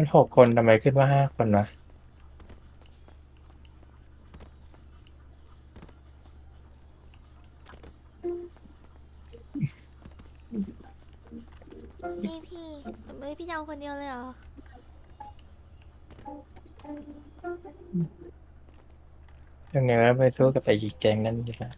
มันหกคนทำไมขึ้นว่าห้าคนวะพี่พี่เฮ้ยพี่จะเอาคนเดียวเลยเหรอ ยังไงก็ไปสู้กับไอ้แก๊งนั่นดีกว่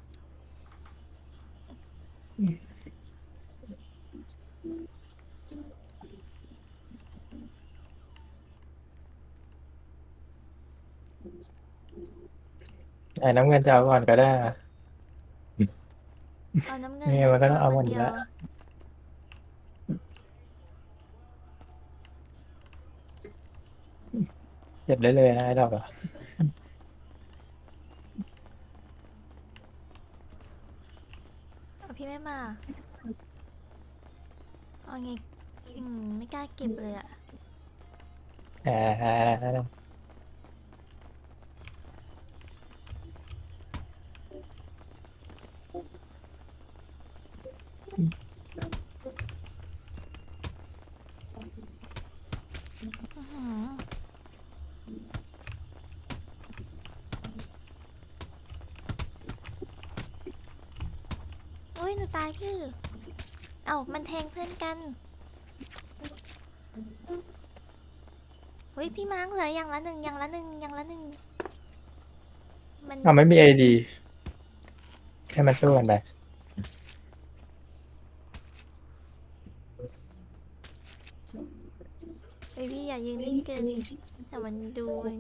ไอ้น้ำเงินจะเอาก่อนก็ได้เอาน้ำเงินเนี่ยมันก็ต้องเอาหมดคอยู่เดีแล้ยววเก็บได้เลยนะไอ้ดอกอะเอาพี่ไม่มาเอาไงอืมไม่กล้าเก็บเลยอะแหมอื้อหือโอ้ยหนูตายพี่ เอามันแทงเพื่อนกันเฮ้ยพี่มาร์กเหลืออย่างละหนึ่งอย่างละหนึ่งอย่างละหนึ่งมันเอาไม่มีไอดีให้มันสู้กันไป ฮ้ยพี่อย่ายืนนิ่งเกินดิแต่มันดูเอง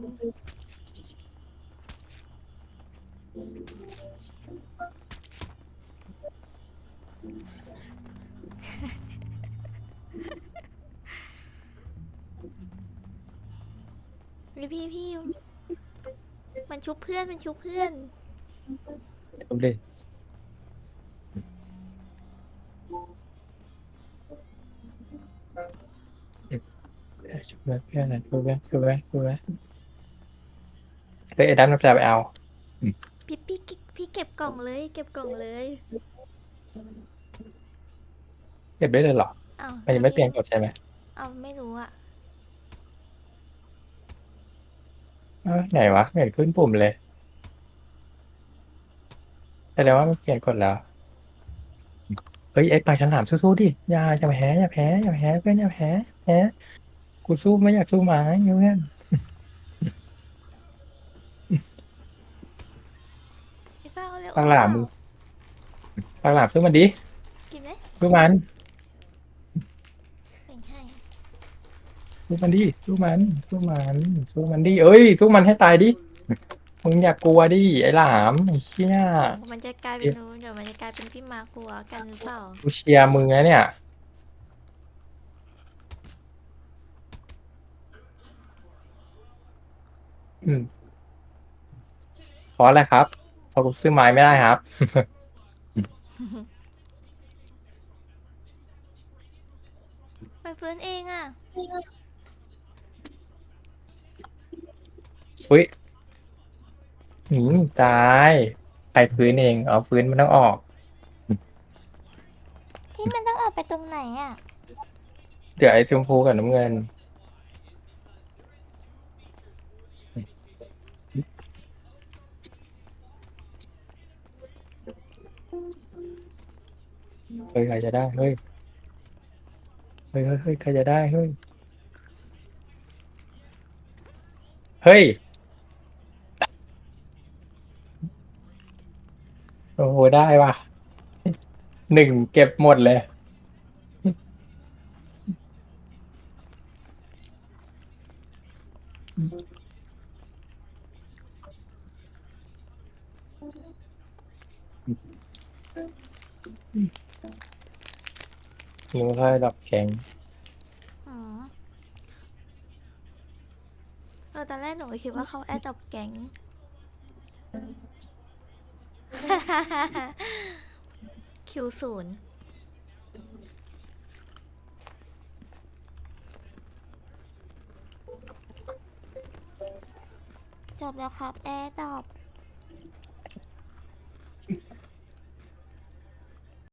พี่พี่พี่มันชุบเพื่อนมันชุบเพื่อนทุบดิชุบเพื่อนเพื่อนนะชุบเพื่อนชุบเพื่อนชุบเพื่อนเฮ้ยไอ้ดำมันจะไปเอา พี่พี่เก็บพี่เก็บกล่องเลย เก็บกล่องเลยเก็บได้เลยเหรอ อ้าวมันยังไม่เปลี่ยนกฎใช่ไหมเอาไม่รู้อะเอ้ยไหนวะไม่เห็นขึ้นปุ่มเลยแสดงว่ามันเปลี่ยนกฎแล้ว เฮ้ยไอ้ปลาฉลามสู้ๆดิ อย่าอย่าแพ้อย่าแพ้อย่าแพ้เพื่อนอย่าแพ้อย่าแพ้ กูสู้ไม่อยากสู้หมาเพื่อนพี่ฟ้าเอาเร็วปลาฉลามมึงปลาฉลามสู้มันดิกินไหมสู้มันแบ่งให้สู้มันดิสู้มันสู้มันสู้มันดิเอ้ยสู้มันให้ตายดิมึงอย่ากลัวดิไอ้หลามไอ้เชี่ยมันจะกลายเป็นหนูเดี๋ยวมันจะกลายเป็นพี่มาร์คหัวกันหรือเปล่ากูเชียร์มึงนะเนี่ย อืมเพราะอะไรครับเพราะกูซื้อไม้ไม่ได้ครับ มันฟื้นเองอะอุ้ยหืมตายใครฟื้นเองเอาฟื้นมันต้องออก พี่มันต้องออกไปตรงไหนอะเดี๋ยวไอ้ชมพูกับน้ำเงิน เฮ้ยใครจะได้เฮ้ยเฮ้ยเฮ้ยใครจะได้เฮ้ยเฮ้ยโอ้โหได้ว่ะหนึ่งเก็บหมดเลย ยิงค่อยดับแข็ง อ๋อเออตอนแรกหนูคิดว่าเขาแอดดับแก๊ง คิวศูนย์จบแล้วครับ แอร์ดอบ